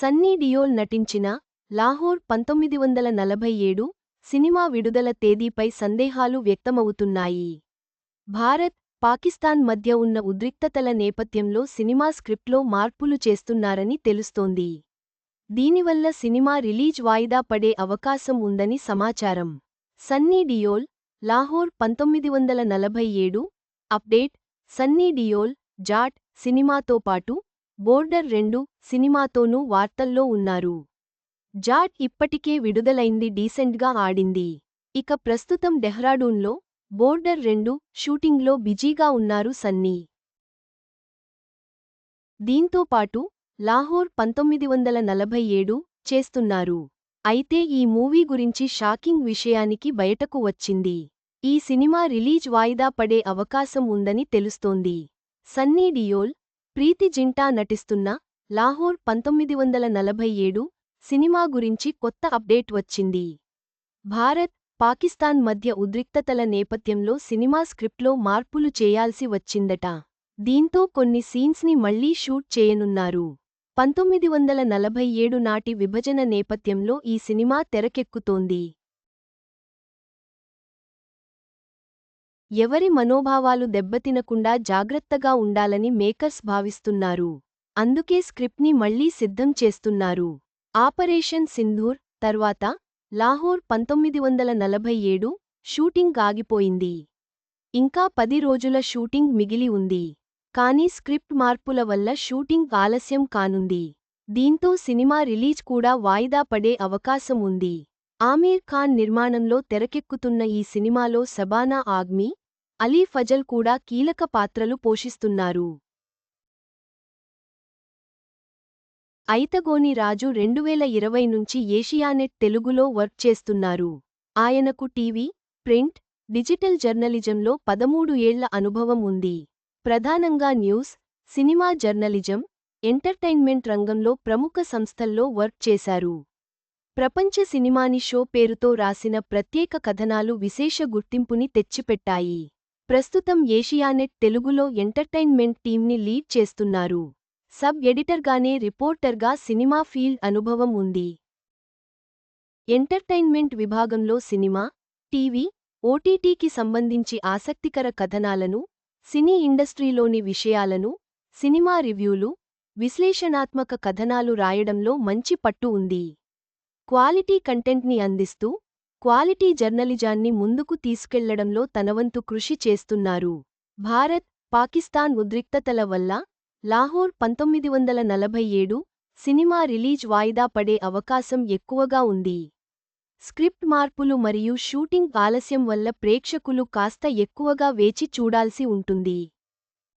సన్నీ డియోల్ నటించిన లాహోర్ పంతొమ్మిది వందల నలభై ఏడు సినిమా విడుదల తేదీపై సందేహాలు వ్యక్తమవుతున్నాయి. భారత్ పాకిస్తాన్ మధ్య ఉన్న ఉద్రిక్తతల నేపథ్యంలో సినిమా స్క్రిప్ట్లో మార్పులు చేస్తున్నారని తెలుస్తోంది. దీనివల్ల సినిమా రిలీజ్ వాయిదా పడే అవకాశం ఉందని సమాచారం. సన్నీ డియోల్ లాహోర్ పంతొమ్మిది వందల నలభై ఏడు అప్డేట్ సన్నీ డియోల్ జాట్ సినిమాతో పాటు బోర్డర్ రెండు సినిమాతోనూ వార్తల్లో ఉన్నారు. జాట్ ఇప్పటికే విడుదలైంది డీసెంట్గా ఆడింది. ఇక ప్రస్తుతం డెహ్రాడూన్లో బోర్డర్ రెండు షూటింగ్లో బిజీగా ఉన్నారు సన్నీ. దీంతో పాటు లాహోర్ పంతొమ్మిది వందల నలభై ఏడు చేస్తున్నారు. అయితే ఈ మూవీ గురించి షాకింగ్ విషయానికి బయటకు వచ్చింది. ఈ సినిమా రిలీజ్ వాయిదా పడే అవకాశం ఉందని తెలుస్తోంది. సన్నీ డియోల్ ప్రీతి జింటా నటిస్తున్న లాహోర్ పంతొమ్మిది వందల నలభై ఏడు సినిమా గురించి కొత్త అప్డేట్ వచ్చింది. భారత్ పాకిస్తాన్ మధ్య ఉద్రిక్తతల నేపథ్యంలో సినిమా స్క్రిప్ట్లో మార్పులు చేయాల్సి వచ్చిందట. దీంతో కొన్ని సీన్స్ని మళ్ళీ షూట్ చేయనున్నారు. పంతొమ్మిది వందల నలభై ఏడు నాటి విభజన నేపథ్యంలో ఈ సినిమా తెరకెక్కుతోంది. ఎవరి మనోభావాలు దెబ్బతినకుండా జాగ్రత్తగా ఉండాలని మేకర్స్ భావిస్తున్నారు. అందుకే స్క్రిప్ట్ని మళ్ళీ సిద్ధం చేస్తున్నారు. ఆపరేషన్ సింధూర్ తర్వాత లాహోర్ పంతొమ్మిది వందల నలభై ఏడు షూటింగ్ ఆగిపోయింది. ఇంకా పది రోజుల షూటింగ్ మిగిలి ఉంది. కానీ స్క్రిప్ట్ మార్పుల వల్ల షూటింగ్ ఆలస్యం కానుంది. దీంతో సినిమా రిలీజ్ కూడా వాయిదా పడే అవకాశం ఉంది. ఆమీర్ ఖాన్ నిర్మాణంలో తెరకెక్కుతున్న ఈ సినిమాలో సబానా ఆగ్మీ అలీ ఫజల్ కూడా కీలక పాత్రలు పోషిస్తున్నారు. ఐతగోని రాజు రెండువేల ఇరవై నుంచి ఏషియానెట్ తెలుగులో వర్క్ చేస్తున్నారు. ఆయనకు టీవీ ప్రింట్ డిజిటల్ జర్నలిజంలో పదమూడు ఏళ్ళ అనుభవం ఉంది. ప్రధానంగా న్యూస్ సినిమా జర్నలిజం ఎంటర్టైన్మెంట్ రంగంలో ప్రముఖ సంస్థల్లో వర్క్ చేశారు. ప్రపంచ సినిమాని షో పేరుతో రాసిన ప్రత్యేక కథనాలు విశేష గుర్తింపుని తెచ్చిపెట్టాయి. ప్రస్తుతం ఏషియానెట్ తెలుగులో ఎంటర్టైన్మెంట్ టీంని లీడ్ చేస్తున్నారు. సబ్ ఎడిటర్గానే రిపోర్టర్గా సినిమా ఫీల్డ్ అనుభవం ఉంది. ఎంటర్టైన్మెంట్ విభాగంలో సినిమా టీవీ ఓటీటీకి సంబంధించి ఆసక్తికర కథనాలను సినీ ఇండస్ట్రీలోని విషయాలను సినిమా రివ్యూలు విశ్లేషణాత్మక కథనాలు రాయడంలో మంచి పట్టు ఉంది. క్వాలిటీ కంటెంట్ని అందిస్తూ క్వాలిటీ జర్నలిజాన్ని ముందుకు తీసుకెళ్ళడంలో తనవంతు కృషి చేస్తున్నారు. భారత్ పాకిస్తాన్ ఉద్రిక్తతల వల్ల లాహోర్ పంతొమ్మిది వందల నలభై ఏడు సినిమా రిలీజ్ వాయిదా పడే అవకాశం ఎక్కువగా ఉంది. స్క్రిప్ట్ మార్పులు మరియు షూటింగ్ ఆలస్యం వల్ల ప్రేక్షకులు కాస్త ఎక్కువగా వేచి చూడాల్సి ఉంటుంది.